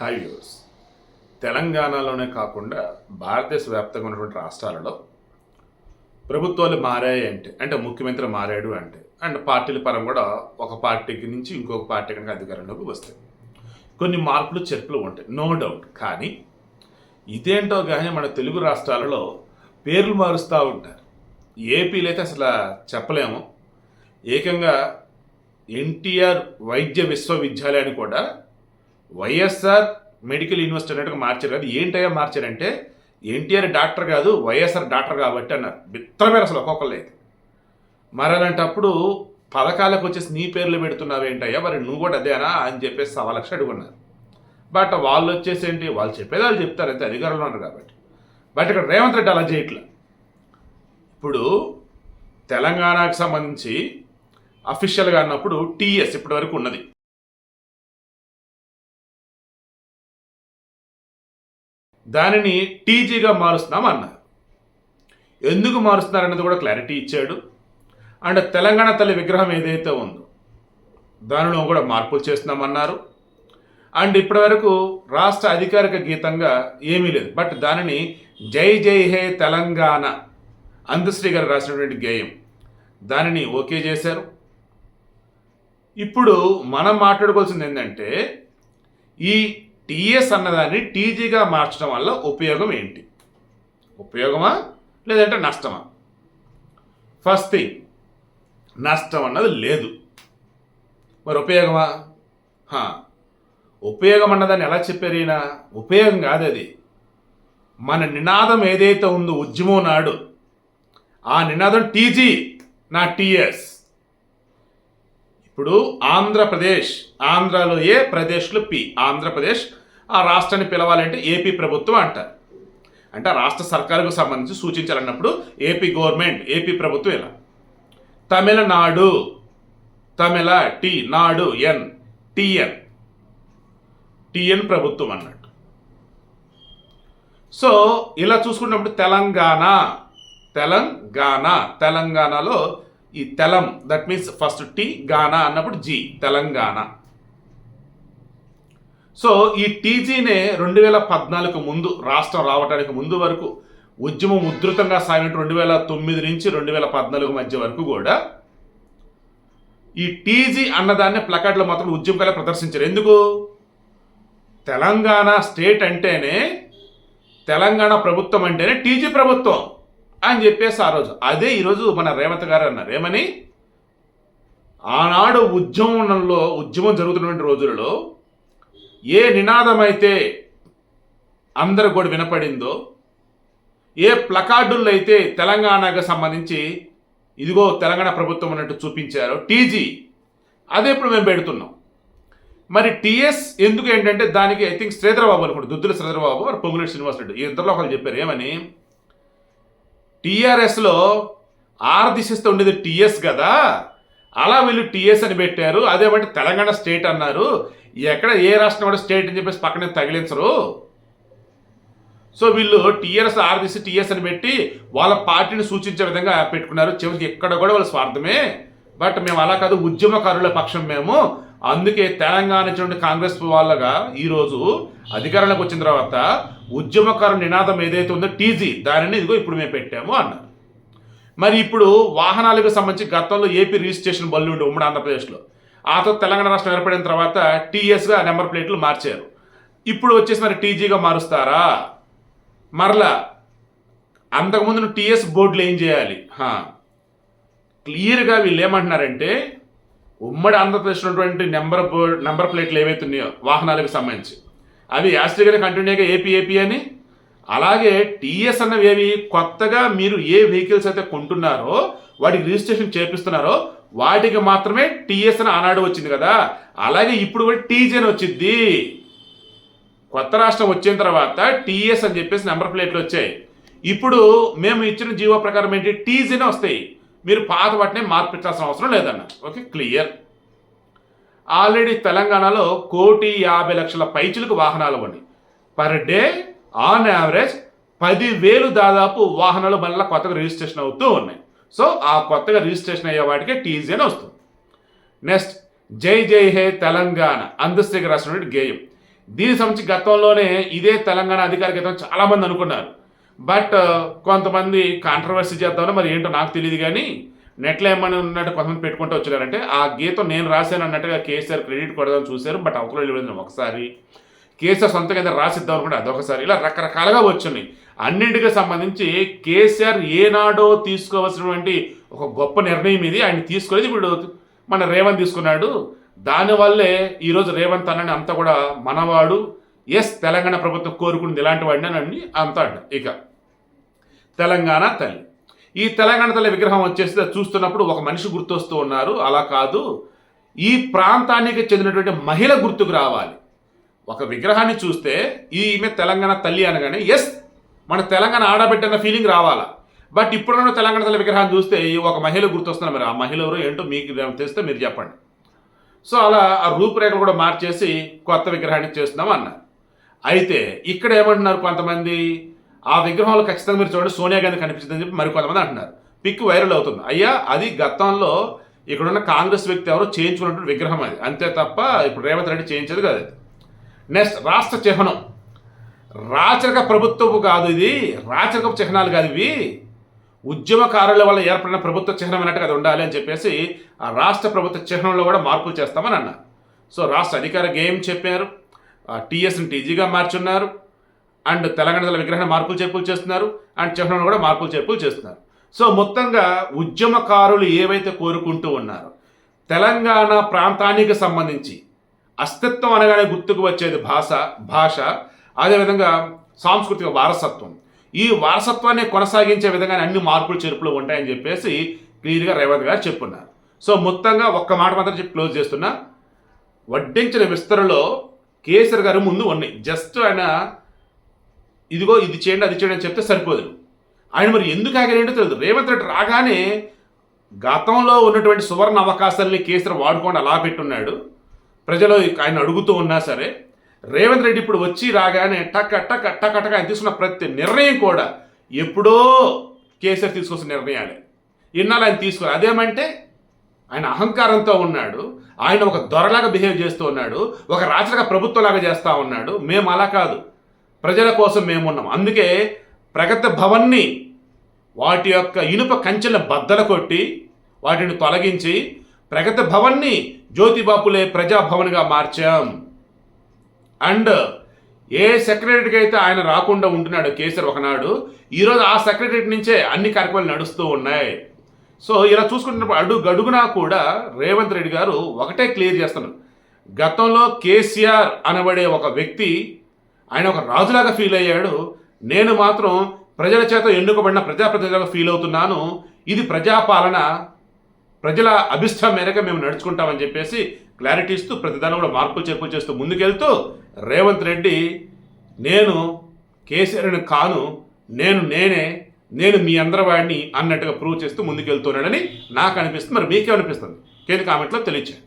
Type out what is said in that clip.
Hi use తెలంగాణలోనే కాకుండా భారతదేశ వ్యాప్తంగా ఉన్నటువంటి రాష్ట్రాలలో ప్రభుత్వాలు మారాయి అంటే అంటే ముఖ్యమంత్రి మారాడు అంటే అండ్ పార్టీల పరం కూడా ఒక పార్టీకి నుంచి ఇంకొక పార్టీ కనుక అధికారంలోకి వస్తాయి. కొన్ని మార్పులు చెర్పులు ఉంటాయి. నో డౌట్ కానీ ఇదేంటో కానీ మన తెలుగు రాష్ట్రాలలో పేర్లు మారుస్తూ ఉంటారు. ఏపీలో అయితే అసలు చెప్పలేము. ఏకంగా ఎన్టీఆర్ వైద్య విశ్వవిద్యాలయాన్ని కూడా వైఎస్ఆర్ మెడికల్ యూనివర్సిటీ అన్నట్టుగా మార్చారు కదా. ఏంటయ్యా మార్చారంటే ఎన్టీఆర్ డాక్టర్ కాదు వైఎస్ఆర్ డాక్టర్ కాబట్టి అన్నారు. బిత్తరమైన అసలు ఒక్కొక్కళ్ళు అయితే మరి అలాంటప్పుడు పథకాలకు వచ్చేసి నీ పేర్లు పెడుతున్నావు ఏంటయ్యా మరి నువ్వు కూడా అదేనా అని చెప్పేసి సవా లక్ష అడుగున్నారు. బట్ వాళ్ళు వచ్చేసి ఏంటి వాళ్ళు చెప్పేది వాళ్ళు చెప్తారు అయితే అధికారంలో ఉన్నారు కాబట్టి. బట్ ఇక్కడ రేవంత్ రెడ్డి అలా చేయట్లే. ఇప్పుడు తెలంగాణకు సంబంధించి అఫీషియల్గా అన్నప్పుడు టీఎస్ ఇప్పటి వరకు ఉన్నది. దానిని టీజీగా మారుస్తున్నాం అన్నారు. ఎందుకు మారుస్తున్నారు అన్నది కూడా క్లారిటీ ఇచ్చాడు. అండ్ తెలంగాణ తల్లి విగ్రహం ఏదైతే ఉందో దానిలో కూడా మార్పులు చేస్తున్నామన్నారు అండ్ ఇప్పటి వరకు రాష్ట్ర అధికారిక గీతంగా ఏమీ లేదు. బట్ దానిని జై జై హే తెలంగాణ అందశ్రీ గారు రాసినటువంటి గేయం దానిని ఓకే చేశారు. ఇప్పుడు మనం మాట్లాడుకోవాల్సింది ఏంటంటే ఈ టీఎస్ అన్నదాన్ని టీజీగా మార్చడం వల్ల ఉపయోగం ఏంటి? ఉపయోగమా? లేదంటే నష్టమా? ఫస్ట్ థింగ్ నష్టం అన్నది లేదు. మరి ఉపయోగమా? ఉపయోగం అన్నదాన్ని ఎలా చెప్పారు ఈయన? ఉపయోగం కాదు అది. మన నినాదం ఏదైతే ఉందో ఉద్యమం నాడు ఆ నినాదం టీజీ నా టీఎస్. ఇప్పుడు ఆంధ్రప్రదేశ్ ఆంధ్రాలో ఏ ప్రదేశ్లో పి ఆంధ్రప్రదేశ్ ఆ రాష్ట్రాన్ని పిలవాలంటే ఏపీ ప్రభుత్వం అంటారు. అంటే ఆ రాష్ట్ర సర్కారుకు సంబంధించి సూచించాలన్నప్పుడు ఏపీ గవర్నమెంట్ ఏపీ ప్రభుత్వం ఇలా తమిళనాడు తమిళ టి నాడు ఎన్ టిఎన్ టిఎన్ ప్రభుత్వం అన్నట్టు. సో ఇలా చూసుకున్నప్పుడు తెలంగాణ తెలంగాణ తెలంగాణలో ఈ తెలం దట్ మీన్స్ ఫస్ట్ టీ గానా అన్నప్పుడు జీ తెలంగాణ. సో ఈ టీజీనే రెండు వేల పద్నాలుగు ముందు రాష్ట్రం రావడానికి ముందు వరకు ఉద్యమం ఉధృతంగా సాగినట్టు రెండు వేల తొమ్మిది నుంచి రెండు వేల పద్నాలుగు మధ్య వరకు కూడా ఈ టీజీ అన్నదాన్ని ప్లకార్డులో మాత్రం ఉద్యమకాలే ప్రదర్శించారు. ఎందుకు? తెలంగాణ స్టేట్ అంటేనే తెలంగాణ ప్రభుత్వం అంటేనే టీజీ ప్రభుత్వం. అని చెప్పేసి ఆ రోజు. అదే ఈరోజు మన రేవంత్ గారు అన్నారు. ఏమని? ఆనాడు ఉద్యమంలో ఉద్యమం జరుగుతున్నటువంటి రోజులలో ఏ నినాదం అయితే అందరు కూడా వినపడిందో ఏ ప్లకార్డుల్లో అయితే తెలంగాణకు సంబంధించి ఇదిగో తెలంగాణ ప్రభుత్వం అన్నట్టు చూపించారో టీజీ అదే ఇప్పుడు మేము పెడుతున్నాం. మరి టీఎస్ ఎందుకు ఏంటంటే దానికి ఐ థింక్ శ్రీధరబాబు అనుకుంటు దుద్దుల శ్రీధరబాబు మరి పొంగులేటి శ్రీనివాస్ రెడ్డి ఈ ఇద్దరు చెప్పారు. ఏమని? టీఆర్ఎస్లో ఆర్ దిశిస్తూ ఉండేది టీఎస్ కదా. అలా వీళ్ళు టీఎస్ అని పెట్టారు. అదేమంటే తెలంగాణ స్టేట్ అన్నారు. ఎక్కడ ఏ రాష్ట్రం కూడా స్టేట్ అని చెప్పేసి పక్కనే తగిలించరు. సో వీళ్ళు టీఆర్ఎస్ ఆర్దిసి టీఎస్ అని పెట్టి వాళ్ళ పార్టీని సూచించే విధంగా పెట్టుకున్నారు. చివరికి ఎక్కడ కూడా వాళ్ళ స్వార్థమే. బట్ మేము అలా కాదు ఉద్యమకారుల పక్షం మేము. అందుకే తెలంగాణ నుంచి కాంగ్రెస్ వాళ్ళగా ఈరోజు అధికారంలోకి వచ్చిన తర్వాత ఉద్యమకారు నినాదం ఏదైతే ఉందో టీజీ దానిని ఇదిగో ఇప్పుడు మేము పెట్టాము అన్నారు. మరి ఇప్పుడు వాహనాలకు సంబంధించి గతంలో ఏపీ రిజిస్ట్రేషన్ బళ్ళు ఉండే ఉమ్మడి ఆంధ్రప్రదేశ్లో. ఆ తర్వాత తెలంగాణ రాష్ట్రం ఏర్పడిన తర్వాత టీఎస్గా నెంబర్ ప్లేట్లు మార్చారు. ఇప్పుడు వచ్చేసి మరి టీజీగా మారుస్తారా? మరలా అంతకుముందు టీఎస్ బోర్డులు ఏం చేయాలి? క్లియర్గా వీళ్ళు ఏమంటున్నారంటే ఉమ్మడి ఆంధ్రప్రదేశ్లో ఉన్నటువంటి నెంబర్ బోర్డ్ నెంబర్ ప్లేట్లు ఏవైతే ఉన్నాయో వాహనాలకు సంబంధించి. అవి యాస్ట్రీగానే కంటిన్యూగా ఏపీ ఏపీ అని. అలాగే టీఎస్ అన్నవి ఏవి? కొత్తగా మీరు ఏ వెహికల్స్ అయితే కొంటున్నారో వాటికి రిజిస్ట్రేషన్ చేపిస్తున్నారో వాటికి మాత్రమే టీఎస్ అని ఆనాడు వచ్చింది కదా. అలాగే ఇప్పుడు కూడా టీజీ అని వచ్చింది కొత్త రాష్ట్రం వచ్చిన తర్వాత టీఎస్ అని చెప్పేసి నెంబర్ ప్లేట్లు వచ్చాయి. ఇప్పుడు మేము ఇచ్చిన జీవో ప్రకారం ఏంటి? టీజీనే వస్తాయి. మీరు పాత వాటినే మార్పించాల్సిన అవసరం లేదన్న. ఓకే? క్లియర్? ఆల్రెడీ తెలంగాణలో కోటి యాభై లక్షల పైచులకు వాహనాలు ఉన్నాయి. పర్ డే ఆన్ యావరేజ్ పదివేలు దాదాపు వాహనాలు మళ్ళీ కొత్తగా రిజిస్ట్రేషన్ అవుతూ ఉన్నాయి. సో ఆ కొత్తగా రిజిస్ట్రేషన్ అయ్యే వాటికి టీజీ అని వస్తుంది. నెక్స్ట్ జై జై హే తెలంగాణ అందశ్రీకి రాసినటువంటి గేయం. దీనికి సంబంధించి గతంలోనే ఇదే తెలంగాణ అధికార గతం చాలా మంది అనుకున్నారు. బట్ uh, కొంతమంది కాంట్రవర్సీ చేద్దామని మరి ఏంటో నాకు తెలియదు కానీ నెట్లో ఏమని ఉన్నట్టు కొంతమంది పెట్టుకుంటూ వచ్చారంటే ఆ గీతం నేను రాశాను అన్నట్టుగా కేసీఆర్ క్రెడిట్ కొడదామని చూశారు? బట్ అవతల వెళ్ళిపోయింది ఒకసారి కేసీఆర్ సొంతంగా ఏదైనా రాసిద్దాం అనుకుంటే అదొకసారి. ఇలా రకరకాలుగా వచ్చినాయి అన్నింటికి సంబంధించి కేసీఆర్ ఏనాడో తీసుకోవాల్సినటువంటి ఒక గొప్ప నిర్ణయం ఇది. ఆయన తీసుకోలేదు. ఇప్పుడు మన రేవంత్ తీసుకున్నాడు. దానివల్లే ఈరోజు రేవంత్ అన్నని అంతా కూడా మనవాడు. ఎస్ తెలంగాణ ప్రభుత్వం కోరుకుంది ఇలాంటి వాడిని అని అంతా అంట ఇక తెలంగాణ తల్లి. ఈ తెలంగాణ తల్లి విగ్రహం వచ్చేసి చూస్తున్నప్పుడు ఒక మనిషి గుర్తొస్తూ ఉన్నారు. అలా కాదు. ఈ ప్రాంతానికి చెందినటువంటి మహిళ గుర్తుకు రావాలి. ఒక విగ్రహాన్ని చూస్తే ఈమె తెలంగాణ తల్లి అనగానే ఎస్ మన తెలంగాణ ఆడబిడ్డన్న ఫీలింగ్ రావాలా? బట్ ఇప్పుడున్న తెలంగాణ తల్లి విగ్రహాన్ని చూస్తే ఈ ఒక మహిళ గుర్తొస్తున్నారు మరి ఆ మహిళ ఎవరో ఏంటో మీకు తెలిస్తే మీరు చెప్పండి. సో అలా ఆ రూపురేఖలు కూడా మార్చేసి కొత్త విగ్రహాన్ని చేస్తున్నాం అన్నారు అయితే ఇక్కడ ఏమంటున్నారు కొంతమంది? ఆ విగ్రహంలో ఖచ్చితంగా మీరు చూడండి సోనియా గాంధీ కనిపిస్తుందని చెప్పి మరికొంతమంది అంటున్నారు. పిక్ వైరల్ అవుతుంది. అయ్యా అది గతంలో ఇక్కడున్న కాంగ్రెస్ వ్యక్తి ఎవరో చేయించుకున్నటువంటి విగ్రహం అది. అంతే తప్ప ఇప్పుడు రేవంత్ రెడ్డి చేయించేది కాదు నెక్స్ట్ రాష్ట్ర చిహ్నం. రాచరిక ప్రభుత్వపు కాదు ఇది. రాచరికపు చిహ్నాలు కాదు ఇవి. ఉద్యమకారుల వల్ల ఏర్పడిన ప్రభుత్వ చిహ్నం అన్నట్టుగా అది ఉండాలి అని చెప్పేసి ఆ రాష్ట్ర ప్రభుత్వ చిహ్నంలో కూడా మార్పులు చేస్తామని అన్నారు. సో రాష్ట్ర అధికార గేమ్ చెప్పారు. టీఎస్ని టీజీగా మార్చున్నారు. అండ్ తెలంగాణ విగ్రహాన్ని మార్పులు చేర్పులు చేస్తున్నారు అండ్ చిహ్నంలో కూడా మార్పులు చేర్పులు చేస్తున్నారు. సో మొత్తంగా ఉద్యమకారులు ఏవైతే కోరుకుంటూ ఉన్నారో తెలంగాణ ప్రాంతానికి సంబంధించి అస్తిత్వం అనగానే గుర్తుకు వచ్చేది భాష భాష అదేవిధంగా సాంస్కృతిక వారసత్వం. ఈ వారసత్వాన్ని కొనసాగించే విధంగా అన్ని మార్పులు చేర్పులు ఉంటాయని చెప్పేసి క్లియర్గా రేవంత్ గారు చెప్పున్నారు. సో మొత్తంగా ఒక్క మాట మాత్రం చెప్పి క్లోజ్ చేస్తున్నా. వడ్డించిన విస్తరణలో కేసీఆర్ గారు ముందు ఉన్నాయి. జస్ట్ ఆయన ఇదిగో ఇది చేయండి అది చేయండి అని చెప్తే సరిపోదు. ఆయన మరి ఎందుకు ఆగారేంటో తెలియదు రేవంత్ రెడ్డి రాగానే గతంలో ఉన్నటువంటి సువర్ణ అవకాశాలని కేసీఆర్ వాడుకొని అలా పెట్టున్నాడు. ప్రజలు ఆయన అడుగుతూ ఉన్నా సరే రేవంత్ రెడ్డి ఇప్పుడు వచ్చి రాగానే టక్ టక్ టక్ టక్ ఆయన తీసుకున్న ప్రతి నిర్ణయం కూడా ఎప్పుడో కేసీఆర్ తీసుకొచ్చిన నిర్ణయాలే. ఇన్నాళ్ళు ఆయన తీసుకుని అదేమంటే ఆయన అహంకారంతో ఉన్నాడు ఆయన ఒక దొరలాగా బిహేవ్ చేస్తూ ఉన్నాడు ఒక రాజలాగా ప్రభుత్వంలాగా చేస్తూ ఉన్నాడు. మేము అలా కాదు. ప్రజల కోసం మేమున్నాం. అందుకే ప్రగతి భవన్ని వాటి యొక్క ఇనుప కంచెల బద్దలు కొట్టి వాటిని తొలగించి ప్రగతి భవన్ని జ్యోతిబాపులే ప్రజాభవన్గా మార్చాం. అండ్ ఏ సెక్రటరీకి అయితే ఆయన రాకుండా ఉంటున్నాడు కేసీఆర్ ఒకనాడు ఈరోజు ఆ సెక్రటరీ నుంచే అన్ని కార్యక్రమాలు నడుస్తూ ఉన్నాయి. సో ఇలా చూసుకుంటున్నప్పుడు అడుగు గడుగునా కూడా రేవంత్ రెడ్డి గారు ఒకటే క్లియర్ చేస్తున్నారు. గతంలో కేసీఆర్ అనబడే ఒక వ్యక్తి ఆయన ఒక రాజులాగా ఫీల్ అయ్యాడు. నేను మాత్రం ప్రజల చేత ఎన్నుకబడిన ప్రజాప్రతినిధిగా ఫీల్ అవుతున్నాను. ఇది ప్రజాపాలన ప్రజల అభిష్టం మేరకు మేము నడుచుకుంటామని చెప్పేసి క్లారిటీ ఇస్తూ ప్రతిదానం కూడా మార్పులు చేర్పులు చేస్తూ ముందుకెళ్తూ రేవంత్ రెడ్డి నేను కేసీఆర్ని కాను నేను నేనే నేను మీ అందరి వాడిని అన్నట్టుగా ప్రూవ్ చేస్తూ ముందుకెళ్తున్నాడని నాకు అనిపిస్తుంది. మరి మీకేమనిపిస్తుంది? కేంద్ర కామెంట్లో తెలియచేయండి.